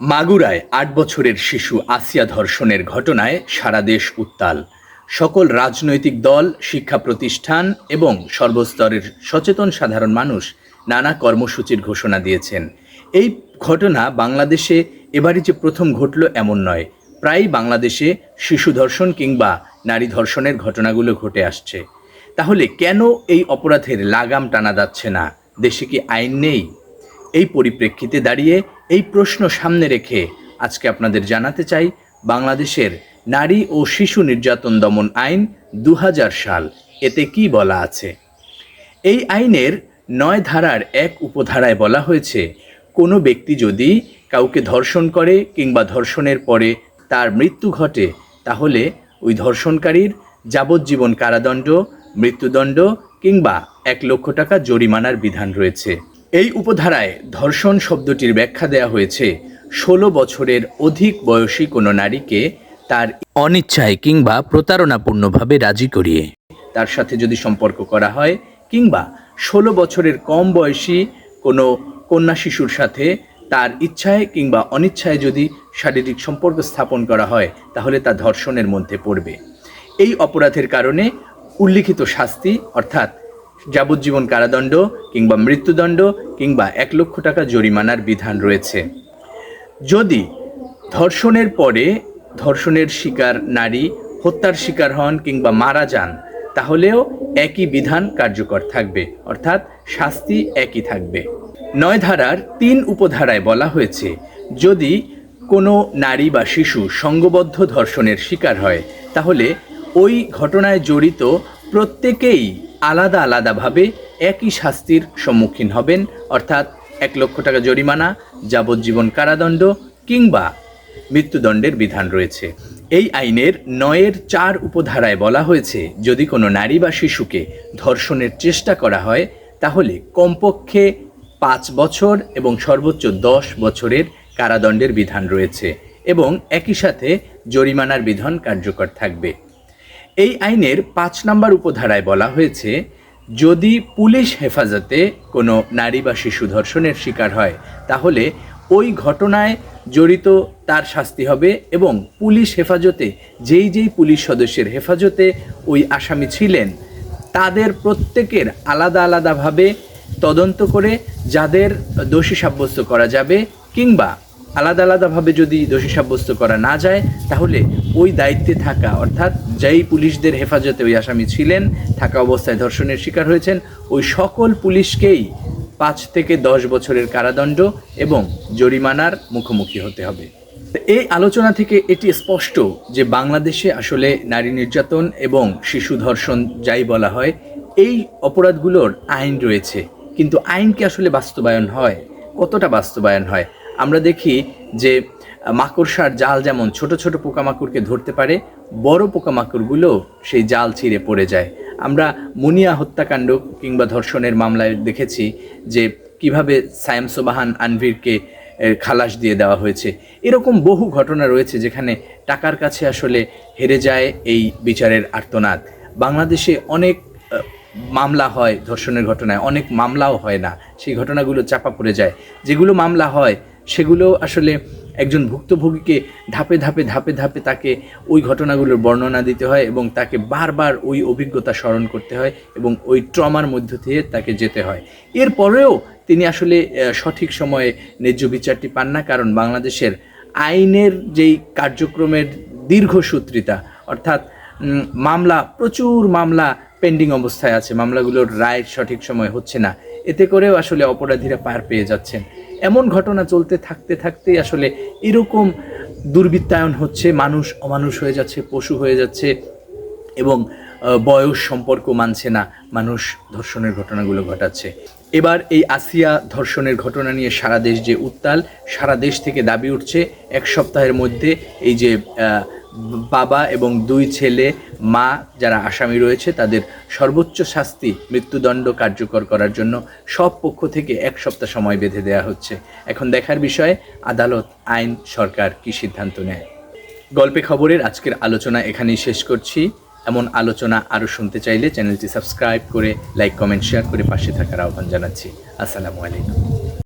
মাগুরায় আট বছরের শিশু আসিয়া ধর্ষণের ঘটনায় সারা দেশ উত্তাল। সকল রাজনৈতিক দল, শিক্ষা প্রতিষ্ঠান এবং সর্বস্তরের সচেতন সাধারণ মানুষ নানা কর্মসূচির ঘোষণা দিয়েছেন। এই ঘটনা বাংলাদেশে এবারই যে প্রথম ঘটল এমন নয়। প্রায়ই বাংলাদেশে শিশু ধর্ষণ কিংবা নারী ধর্ষণের ঘটনাগুলো ঘটে আসছে। তাহলে কেন এই অপরাধের লাগাম টানা যাচ্ছে না? দেশে কি আইন নেই? এই পরিপ্রেক্ষিতে দাঁড়িয়ে এই প্রশ্ন সামনে রেখে আজকে আপনাদের জানাতে চাই বাংলাদেশের নারী ও শিশু নির্যাতন দমন আইন দু হাজার সাল। এতে কি বলা আছে? এই আইনের নয় ধারার এক উপধারায় বলা হয়েছে, কোনো ব্যক্তি যদি কাউকে ধর্ষণ করে কিংবা ধর্ষণের পরে তার মৃত্যু ঘটে, তাহলে ওই ধর্ষণকারীর যাবজ্জীবন কারাদণ্ড, মৃত্যুদণ্ড কিংবা এক লক্ষ টাকা জরিমানার বিধান রয়েছে। এই উপধারায় ধর্ষণ শব্দটির ব্যাখ্যা দেওয়া হয়েছে, ষোলো বছরের অধিক বয়সী কোনো নারীকে তার অনিচ্ছায় কিংবা প্রতারণাপূর্ণভাবে রাজি করিয়ে। তার সাথে যদি সম্পর্ক করা হয়, কিংবা ষোলো বছরের কম বয়সী কোনো কন্যা শিশুর সাথে তার ইচ্ছায় কিংবা অনিচ্ছায় যদি শারীরিক সম্পর্ক স্থাপন করা হয়, তাহলে তা ধর্ষণের মধ্যে পড়বে। এই অপরাধের কারণে উল্লিখিত শাস্তি, অর্থাৎ যাবজ্জীবন কারাদণ্ড কিংবা মৃত্যুদণ্ড কিংবা এক লক্ষ টাকা জরিমানার বিধান রয়েছে। যদি ধর্ষণের পরে ধর্ষণের শিকার নারী হত্যার শিকার হন কিংবা মারা যান, তাহলেও একই বিধান কার্যকর থাকবে, অর্থাৎ শাস্তি একই থাকবে। নয় ধারার তিন উপধারায় বলা হয়েছে, যদি কোনো নারী বা শিশু সঙ্গবদ্ধ ধর্ষণের শিকার হয়, তাহলে ওই ঘটনায় জড়িত প্রত্যেকেই আলাদা আলাদাভাবে একই শাস্তির সম্মুখীন হবেন, অর্থাৎ এক লক্ষ টাকা জরিমানা, যাবজ্জীবন কারাদণ্ড কিংবা মৃত্যুদণ্ডের বিধান রয়েছে। এই আইনের নয়ের চার উপধারায় বলা হয়েছে, যদি কোনো নারী বা শিশুকে ধর্ষণের চেষ্টা করা হয়, তাহলে কমপক্ষে পাঁচ বছর এবং সর্বোচ্চ দশ বছরের কারাদণ্ডের বিধান রয়েছে এবং একই সাথে জরিমানার বিধান কার্যকর থাকবে। এই আইনের পাঁচ নম্বর উপধারায় বলা হয়েছে, যদি পুলিশ হেফাজতে কোনো নারী বা শিশু ধর্ষণের শিকার হয়, তাহলে ওই ঘটনায় জড়িত তার শাস্তি হবে এবং পুলিশ হেফাজতে, যেই যেই পুলিশ সদস্যের হেফাজতে ওই আসামি ছিলেন, তাদের প্রত্যেকের আলাদা আলাদাভাবে তদন্ত করে যাদের দোষী সাব্যস্ত করা যাবে কিংবা আলাদা আলাদাভাবে যদি দোষী সাব্যস্ত করা না যায়, তাহলে ওই দায়িত্বে থাকা, অর্থাৎ যেই পুলিশদের হেফাজতে ওই আসামি ছিলেন, থাকা অবস্থায় ধর্ষণের শিকার হয়েছেন, ওই সকল পুলিশকেই পাঁচ থেকে দশ বছরের কারাদণ্ড এবং জরিমানার মুখোমুখি হতে হবে। এই আলোচনা থেকে এটি স্পষ্ট যে বাংলাদেশে আসলে নারী নির্যাতন এবং শিশু ধর্ষণ যাই বলা হয়, এই অপরাধগুলোর আইন রয়েছে। কিন্তু আইন কি আসলে বাস্তবায়ন হয়? কতটা বাস্তবায়ন হয়? আমরা দেখি যে, মাকড়সার জাল যেমন ছোট ছোট পোকামাকড়কে ধরতে পারে, বড় পোকামাকড়গুলো সেই জাল ছিঁড়ে পড়ে যায়। আমরা মুনিয়া হত্যাকাণ্ড কিংবা ধর্ষণের মামলায় দেখেছি যে, কীভাবে সায়েম সোবাহান আনভিরকে খালাস দিয়ে দেওয়া হয়েছে। এরকম বহু ঘটনা রয়েছে যেখানে টাকার কাছে আসলে হেরে যায় এই বিচারের আর্তনাদ। বাংলাদেশে অনেক মামলা হয় ধর্ষণের ঘটনায়, অনেক মামলাও হয় না। সেই ঘটনাগুলো চাপা পড়ে যায়। যেগুলো মামলা হয় সেগুলো আসলে একজন ভুক্তভোগীকে ধাপে ধাপে ধাপে ধাপে তাকে ওই ঘটনাগুলোর বর্ণনা দিতে হয় এবং তাকে বারবার ওই অভিজ্ঞতা স্মরণ করতে হয় এবং ওই ট্রমার মধ্য দিয়ে তাকে যেতে হয়। এরপরেও তিনি আসলে সঠিক সময়ে ন্যায্য বিচারটি পান না কারণ বাংলাদেশের আইনের যেই কার্যক্রমের দীর্ঘসূত্রিতা অর্থাৎ মামলা, প্রচুর মামলা পেন্ডিং অবস্থায় আছে, মামলাগুলোর রায় সঠিক সময় হচ্ছে না। এতে করেও আসলে অপরাধীরা পার পেয়ে যাচ্ছেন। এমন ঘটনা চলতে থাকতে থাকতেই আসলে এরকম দুর্বৃত্তায়ন হচ্ছে, মানুষ অমানুষ হয়ে যাচ্ছে, পশু হয়ে যাচ্ছে এবং বয়স সম্পর্ক মানছে না, মানুষ ধর্ষণের ঘটনাগুলো ঘটাচ্ছে। এবার এই আসিয়া ধর্ষণের ঘটনা নিয়ে সারা দেশ যে উত্তাল, সারা দেশ থেকে দাবি উঠছে, এক সপ্তাহের মধ্যে এই যে বাবা এবং দুই ছেলে, মা যারা আসামি রয়েছে, তাদের সর্বোচ্চ শাস্তি মৃত্যুদণ্ড কার্যকর করার জন্য সব পক্ষ থেকে এক সপ্তাহ সময় বেঁধে দেওয়া হচ্ছে। এখন দেখার বিষয়ে, আদালত, আইন, সরকার কি সিদ্ধান্ত নেয়? গল্পে খবরের আজকের আলোচনা এখানেই শেষ করছি। এমন আলোচনা আরও শুনতে চাইলে চ্যানেলটি সাবস্ক্রাইব করে, লাইক, কমেন্ট, শেয়ার করে পাশে থাকার আহ্বান জানাচ্ছি। আসসালামু আলাইকুম।